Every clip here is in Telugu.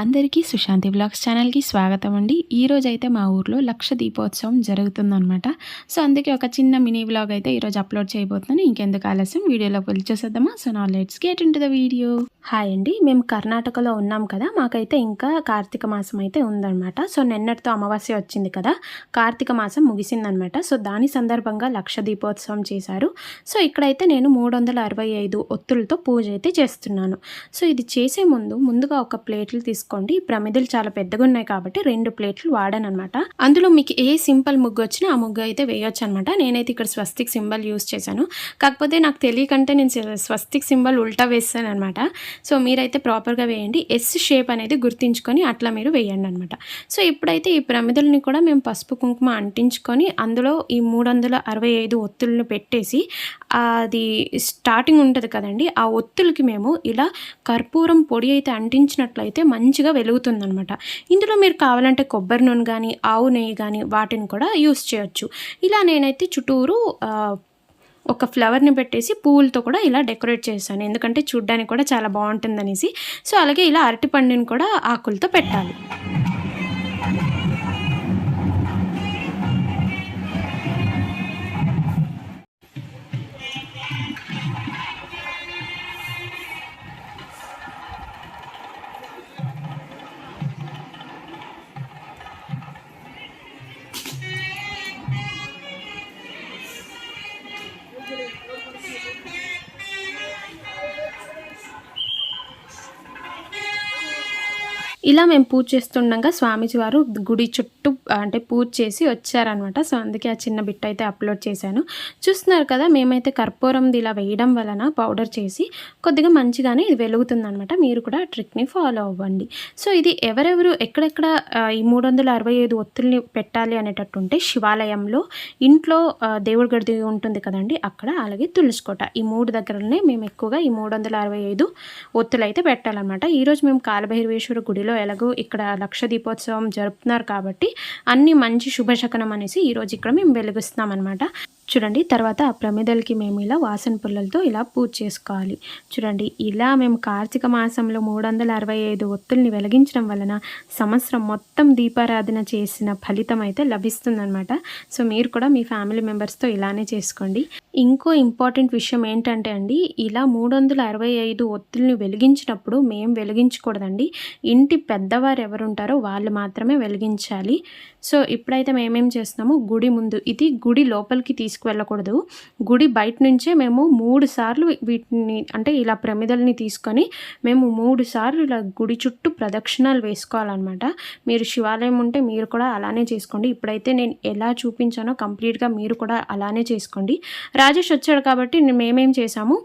అందరికీ సుశాంతి బ్లాగ్స్ ఛానల్కి స్వాగతం అండి. ఈరోజు అయితే మా ఊర్లో లక్ష దీపోత్సవం జరుగుతుందనమాట సో అందుకే ఒక చిన్న మినీ బ్లాగ్ అయితే ఈరోజు అప్లోడ్ చేయబోతున్నాను. ఇంకెందుకు ఆలస్యం? వీడియోలోకి వెళ్ళి చూసేద్దామా? సో నా let's get into the video hi అండి. మేము కర్ణాటకలో ఉన్నాం కదా. మాకైతే ఇంకా కార్తీక మాసం అయితే ఉందన్నమాట. సో నిన్నటితో అమావాస్య వచ్చింది కదా. కార్తీక మాసం ముగిసిందనమాట సో దాని సందర్భంగా లక్ష దీపోత్సవం చేశారు. సో ఇక్కడైతే నేను మూడు వందల అరవై ఐదు ఒత్తులతో పూజ అయితే చేస్తున్నాను. సో ఇది చేసే ముందు ముందుగా ఒక ప్లేట్లు తీసుకు ఈ ప్రమిదలు చాలా పెద్దగా ఉన్నాయి కాబట్టి రెండు ప్లేట్లు వాడాను అనమాట అందులో మీకు ఏ సింపుల్ ముగ్గు వచ్చినా ఆ ముగ్గు అయితే వేయొచ్చు అనమాట నేనైతే ఇక్కడ స్వస్తిక్ సింబల్ యూస్ చేశాను. కాకపోతే నాకు తెలియకంటే నేను స్వస్తిక్ సింబల్ ఉల్టా వేస్తాను అనమాట సో మీరైతే ప్రాపర్గా వేయండి. ఎస్ షేప్ అనేది గుర్తించుకొని అట్లా మీరు వేయండి అనమాట సో ఇప్పుడైతే ఈ ప్రమిదల్ని కూడా మేము పసుపు కుంకుమ అంటించుకొని అందులో ఈ మూడు వందల అరవై ఐదు ఒత్తులను పెట్టేసి అది స్టార్టింగ్ ఉంటుంది కదండి ఆ ఒత్తులకి మేము ఇలా కర్పూరం పొడి అయితే అంటించినట్లయితే మంచి మంచిగా వెలుగుతుందనమాట ఇందులో మీరు కావాలంటే కొబ్బరి నూనె కానీ ఆవు నెయ్యి కానీ వాటిని కూడా యూస్ చేయొచ్చు. ఇలా నేనైతే చుట్టూరు ఒక ఫ్లవర్ని పెట్టేసి పువ్వులతో కూడా ఇలా డెకరేట్ చేశాను. ఎందుకంటే చూడ్డానికి కూడా చాలా బాగుంటుందనేసి. సో అలాగే ఇలా అరటిపండుని కూడా ఆకులతో పెట్టాలి. ఇలా మేము పూజ చేస్తుండగా స్వామీజీ వారు గుడి చుట్టూ అంటే పూజ చేసి వచ్చారనమాట సో అందుకే ఆ చిన్న బిట్ అయితే అప్లోడ్ చేశాను. చూస్తున్నారు కదా మేమైతే కర్పూరంది ఇలా వేయడం వలన పౌడర్ చేసి కొద్దిగా మంచిగానే ఇది వెలుగుతుందనమాట మీరు కూడా ఆ ట్రిక్ని ఫాలో అవ్వండి. సో ఇది ఎవరెవరు ఎక్కడెక్కడ ఈ మూడు వందల అరవై ఐదు ఒత్తుల్ని పెట్టాలి అనేటట్టు ఉంటే శివాలయంలో ఇంట్లో దేవుడి గది ఉంటుంది కదండి అక్కడ అలాగే తులసికోట ఈ మూడు దగ్గరనే మేము ఎక్కువగా ఈ మూడు వందల అరవై ఐదు ఒత్తులు అయితే పెట్టాలన్నమాట ఈరోజు మేము కాలభైరవేశ్వర గుడిలో ఎలాగో ఇక్కడ లక్ష దీపోత్సవం జరుపుతున్నారు కాబట్టి అన్ని మంచి శుభశకనం అనేసి ఈరోజు ఇక్కడ మేము వెలిగిస్తున్నాం అనమాట చూడండి తర్వాత ఆ ప్రమిదలకి మేము ఇలా వాసన పుల్లలతో ఇలా పూజ చేసుకోవాలి. చూడండి ఇలా మేము కార్తీక మాసంలో మూడు వందల అరవై ఐదు ఒత్తుల్ని వెలిగించడం వలన సంవత్సరం మొత్తం దీపారాధన చేసిన ఫలితం అయితే లభిస్తుందన్నమాట. సో మీరు కూడా మీ ఫ్యామిలీ మెంబర్స్తో ఇలానే చేసుకోండి. ఇంకో ఇంపార్టెంట్ విషయం ఏంటంటే అండి ఇలా మూడు వందల అరవై ఐదు ఒత్తుల్ని వెలిగించినప్పుడు మేము వెలిగించకూడదండి. ఇంటి పెద్దవారు ఎవరు ఉంటారో వాళ్ళు మాత్రమే వెలిగించాలి. సో ఇప్పుడైతే మేమేం చేస్తున్నాము గుడి ముందు ఇది గుడి లోపలికి తీసుకు తీసుకువెళ్ళకూడదు గుడి బయట నుంచే మేము మూడు సార్లు వీటిని అంటే ఇలా ప్రమిదల్ని తీసుకొని మేము మూడు సార్లు ఇలా గుడి చుట్టూ ప్రదక్షిణాలు వేసుకోవాలన్నమాట. మీరు శివాలయం ఉంటే మీరు కూడా అలానే చేసుకోండి. ఇప్పుడైతే నేను ఎలా చూపించానో కంప్లీట్గా మీరు కూడా అలానే చేసుకోండి. రాజేష్ వచ్చాడు కాబట్టి మేమేం చేసాము?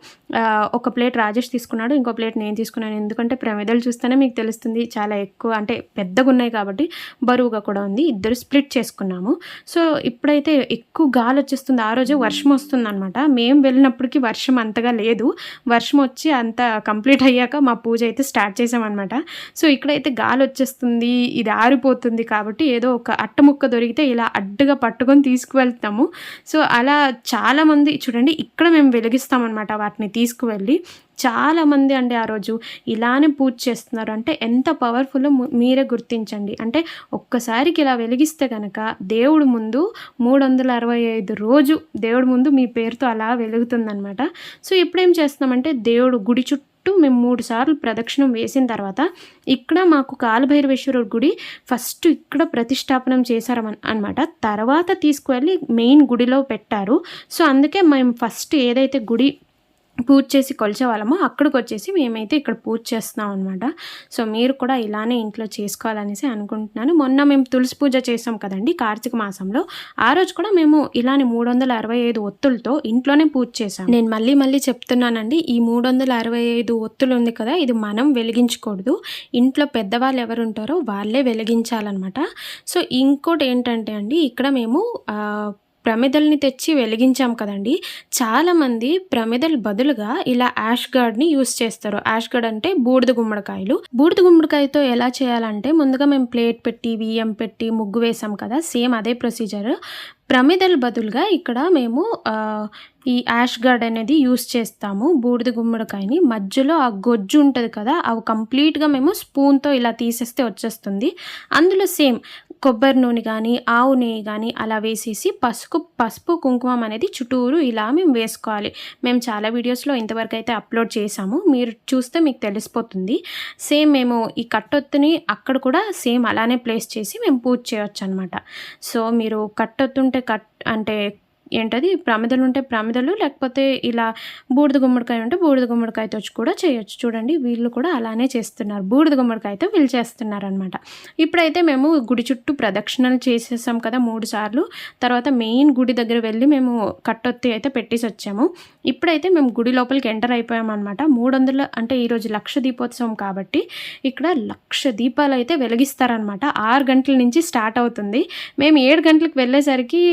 ఒక ప్లేట్ రాజేష్ తీసుకున్నాడు ఇంకో ప్లేట్ నేను తీసుకున్నాను. ఎందుకంటే ప్రమిదలు చూస్తేనే మీకు తెలుస్తుంది చాలా ఎక్కువ అంటే పెద్దగా ఉన్నాయి కాబట్టి బరువుగా కూడా ఉంది. ఇద్దరు స్ప్లిట్ చేసుకున్నాము. సో ఇప్పుడైతే ఎక్కువ గాలి వచ్చేస్తుంది. ఆ రోజు వర్షం వస్తుంది అనమాట మేము వెళ్ళినప్పటికీ వర్షం అంతగా లేదు. వర్షం వచ్చి అంత కంప్లీట్ అయ్యాక మా పూజ అయితే స్టార్ట్ చేసామన్నమాట. సో ఇక్కడైతే గాలి వచ్చేస్తుంది ఇది ఆరిపోతుంది కాబట్టి ఏదో ఒక అట్ట ముక్క దొరికితే ఇలా అడ్డుగా పట్టుకొని తీసుకువెళ్తాము. సో అలా చాలామంది చూడండి ఇక్కడ మేము వెలిగిస్తామన్నమాట వాటిని తీసుకువెళ్ళి చాలామంది అండి ఆ రోజు ఇలానే పూజ చేస్తున్నారు. అంటే ఎంత పవర్ఫుల్ మీరే గుర్తించండి. అంటే ఒక్కసారికి ఇలా వెలిగిస్తే కనుక దేవుడు ముందు మూడు వందల అరవై ఐదు రోజు దేవుడు ముందు మీ పేరుతో అలా వెలుగుతుందనమాట సో ఇప్పుడేం చేస్తున్నామంటే దేవుడు గుడి చుట్టూ మేము మూడు సార్లు ప్రదక్షిణం వేసిన తర్వాత ఇక్కడ మాకు కాలభైరవేశ్వరుడు గుడి ఫస్ట్ ఇక్కడ ప్రతిష్టాపనం చేశారు అనమాట తర్వాత తీసుకువెళ్ళి మెయిన్ గుడిలో పెట్టారు. సో అందుకే మేము ఫస్ట్ ఏదైతే గుడి పూజ చేసి కొలిచే వాళ్ళము. అక్కడికి వచ్చేసి మేమైతే ఇక్కడ పూజ చేస్తున్నాం అనమాట సో మీరు కూడా ఇలానే ఇంట్లో చేసుకోవాలనేసి అనుకుంటున్నాను. మొన్న మేము తులసి పూజ చేసాం కదండి కార్తీక మాసంలో. ఆ రోజు కూడా మేము ఇలానే మూడు వందల అరవై ఐదు ఒత్తులతో ఇంట్లోనే పూజ చేసాం నేను మళ్ళీ మళ్ళీ చెప్తున్నానండి ఈ మూడు వందల అరవై ఐదు ఒత్తులు ఉంది కదా ఇది మనం వెలిగించకూడదు. ఇంట్లో పెద్దవాళ్ళు ఎవరు ఉంటారో వాళ్ళే వెలిగించాలన్నమాట. సో ఇంకోటి ఏంటంటే అండి ఇక్కడ మేము ప్రమిదల్ని తెచ్చి వెలిగించాం కదండి. చాలామంది ప్రమిదల బదులుగా ఇలా యాష్ గార్డ్ని యూస్ చేస్తారు. యాష్ గార్డ్ అంటే బూడిద గుమ్మడికాయలు. బూడిద గుమ్మడికాయతో ఎలా చేయాలంటే ముందుగా మేము ప్లేట్ పెట్టి బియ్యం పెట్టి ముగ్గు వేసాం కదా సేమ్ అదే ప్రొసీజర్. ప్రమిదల బదులుగా ఇక్కడ మేము ఈ యాష్ గార్డ్ అనేది యూస్ చేస్తాము బూడిద గుమ్మడికాయని. మధ్యలో ఆ గొజ్జు ఉంటుంది కదా అవి కంప్లీట్గా మేము స్పూన్తో ఇలా తీసేస్తే వచ్చేస్తుంది. అందులో సేమ్ కొబ్బరి నూనె కానీ ఆవు నెయ్యి కానీ అలా వేసేసి పసుపు పసుపు కుంకుమం అనేది చుట్టూరు ఇలా మేము వేసుకోవాలి. మేము చాలా వీడియోస్లో ఇంతవరకు అయితే అప్లోడ్ చేసాము మీరు చూస్తే మీకు తెలిసిపోతుంది. సేమ్ మేము ఈ కట్టొత్తుని అక్కడ కూడా సేమ్ అలానే ప్లేస్ చేసి మేము పూజ చేయొచ్చు అనమాట సో మీరు కట్టొత్తుంటే కట్ అంటే ఏంటది? ప్రమిదలు ఉంటే ప్రమిదలు లేకపోతే ఇలా బూడిద గుమ్మడికాయ ఉంటే బూడిద గుమ్మడికాయతో కూడా చేయొచ్చు. చూడండి వీళ్ళు కూడా అలానే చేస్తున్నారు. బూడిద గుమ్మడికాయతో వీళ్ళు చేస్తున్నారనమాట ఇప్పుడైతే మేము గుడి చుట్టూ ప్రదక్షిణలు చేసేసాం కదా మూడు సార్లు. తర్వాత మెయిన్ గుడి దగ్గర వెళ్ళి మేము కట్టొత్తి అయితే పెట్టేసి వచ్చాము. ఇప్పుడైతే మేము గుడి లోపలికి ఎంటర్ అయిపోయామన్నమాట. మూడు వందల అంటే ఈరోజు లక్ష దీపోత్సవం కాబట్టి ఇక్కడ లక్ష దీపాలు అయితే వెలిగిస్తారనమాట ఆరు గంటల నుంచి స్టార్ట్ అవుతుంది. మేము ఏడు గంటలకు వెళ్ళేసరికి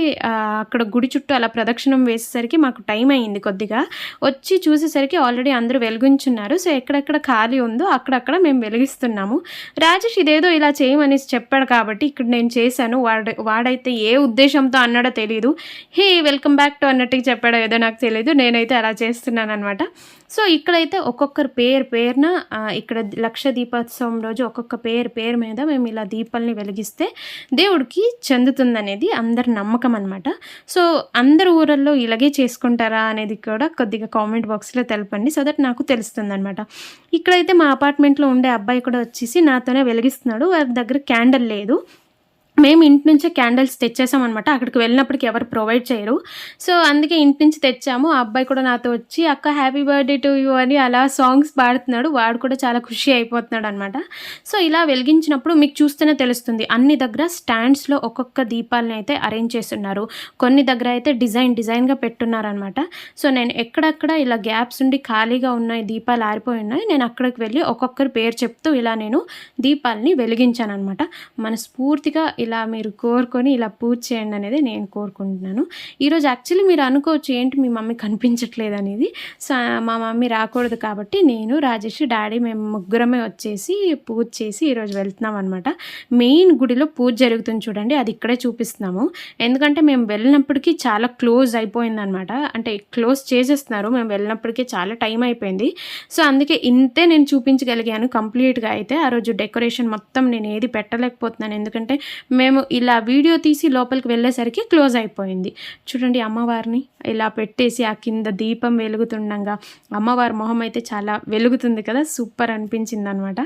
అక్కడ గుడి చుట్టూ అలా ప్రదక్షిణం వేసేసరికి మాకు టైం అయింది కొద్దిగా. వచ్చి చూసేసరికి ఆల్రెడీ అందరూ వెలిగించున్నారు. సో ఎక్కడెక్కడ ఖాళీ ఉందో అక్కడక్కడ మేము వెలిగిస్తున్నాము. రాజేష్ ఇదేదో ఇలా చేయమని చెప్పాడు కాబట్టి ఇక్కడ నేను చేశాను. వాడు వాడైతే ఏ ఉద్దేశంతో అన్నాడో తెలియదు హే వెల్కమ్ బ్యాక్ టు అన్నట్టుగా చెప్పాడో ఏదో నాకు తెలియదు నేనైతే అలా చేస్తున్నాను అనమాట సో ఇక్కడైతే ఒక్కొక్కరు పేరు పేరున ఇక్కడ లక్ష దీపోత్సవం రోజు ఒక్కొక్క పేరు పేరు మీద మేము ఇలా దీపాలని వెలిగిస్తే దేవుడికి చెందుతుందనేది అందరి నమ్మకం అనమాట సో అందరు ఊరల్లో ఇలాగే చేసుకుంటారా అనేది కూడా కొద్దిగా కామెంట్ బాక్స్లో తెలపండి. సో దట్ నాకు తెలుస్తుంది అనమాట ఇక్కడైతే మా అపార్ట్మెంట్లో ఉండే అబ్బాయి కూడా వచ్చేసి నాతోనే వెలిగిస్తున్నాడు. వారి దగ్గర క్యాండిల్ లేదు. మేము ఇంటి నుంచే క్యాండిల్స్ తెచ్చేసామన్నమాట. అక్కడికి వెళ్ళినప్పటికి ఎవరు ప్రొవైడ్ చేయరు. సో అందుకే ఇంటి నుంచి తెచ్చాము. ఆ అబ్బాయి కూడా నాతో వచ్చి అక్క హ్యాపీ బర్త్డే టు యూ అని అలా సాంగ్స్ పాడుతున్నాడు. వాడు కూడా చాలా ఖుషి అయిపోతున్నాడు అనమాట సో ఇలా వెలిగించినప్పుడు మీకు చూస్తేనే తెలుస్తుంది. అన్ని దగ్గర స్టాండ్స్లో ఒక్కొక్క దీపాలని అయితే అరేంజ్ చేస్తున్నారు. కొన్ని దగ్గర అయితే డిజైన్ డిజైన్గా పెట్టున్నారనమాట సో నేను ఎక్కడక్కడ ఇలా గ్యాప్స్ ఉండి ఖాళీగా ఉన్నాయి దీపాలు ఆరిపోయి ఉన్నాయి. నేను అక్కడికి వెళ్ళి ఒక్కొక్కరి పేరు చెప్తూ ఇలా నేను దీపాలని వెలిగించాను అనమాట మనస్ఫూర్తిగా ఇలా ఇలా మీరు కోరుకొని ఇలా పూజ చేయండి అనేది నేను కోరుకుంటున్నాను. ఈరోజు యాక్చువల్లీ మీరు అనుకోవచ్చు ఏంటి మీ మమ్మీ కనిపించట్లేదు అనేది. సో మా మమ్మీ రాకూడదు కాబట్టి నేను రాజేష్ డాడీ మేము ముగ్గురమే వచ్చేసి పూజ చేసి ఈరోజు వెళ్తున్నాం అనమాట మెయిన్ గుడిలో పూజ జరుగుతుంది చూడండి అది ఇక్కడే చూపిస్తున్నాము. ఎందుకంటే మేము వెళ్ళినప్పటికీ చాలా క్లోజ్ అయిపోయింది అనమాట అంటే క్లోజ్ చేసేస్తున్నారు మేము వెళ్ళినప్పటికీ చాలా టైం అయిపోయింది. సో అందుకే ఇంతే నేను చూపించగలిగాను కంప్లీట్గా అయితే. ఆ రోజు డెకరేషన్ మొత్తం నేను ఏది పెట్టలేకపోతున్నాను. ఎందుకంటే మేము ఇలా వీడియో తీసి లోపలికి వెళ్ళేసరికి క్లోజ్ అయిపోయింది. చూడండి అమ్మవారిని ఇలా పెట్టేసి ఆ కింద దీపం వెలుగుతుండగా అమ్మవారి మొహం అయితే చాలా వెలుగుతుంది కదా సూపర్ అనిపించింది అనమాట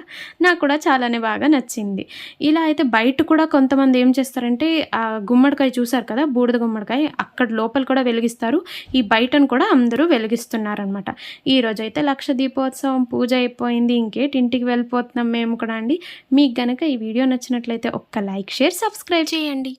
నాకు కూడా చాలానే బాగా నచ్చింది. ఇలా అయితే బయట కూడా కొంతమంది ఏం చేస్తారంటే ఆ గుమ్మడికాయ చూసారు కదా బూడిద గుమ్మడికాయ అక్కడ లోపల కూడా వెలిగిస్తారు. ఈ బయటను కూడా అందరూ వెలిగిస్తున్నారనమాట. ఈరోజు అయితే లక్ష దీపోత్సవం పూజ అయిపోయింది. ఇంకేటి ఇంటికి వెళ్ళిపోతున్నాం మేము కూడా అండి. మీకు కనుక ఈ వీడియో నచ్చినట్లయితే ఒక్క లైక్ షేర్ సబ్స్క్రైబ్ చేయండి.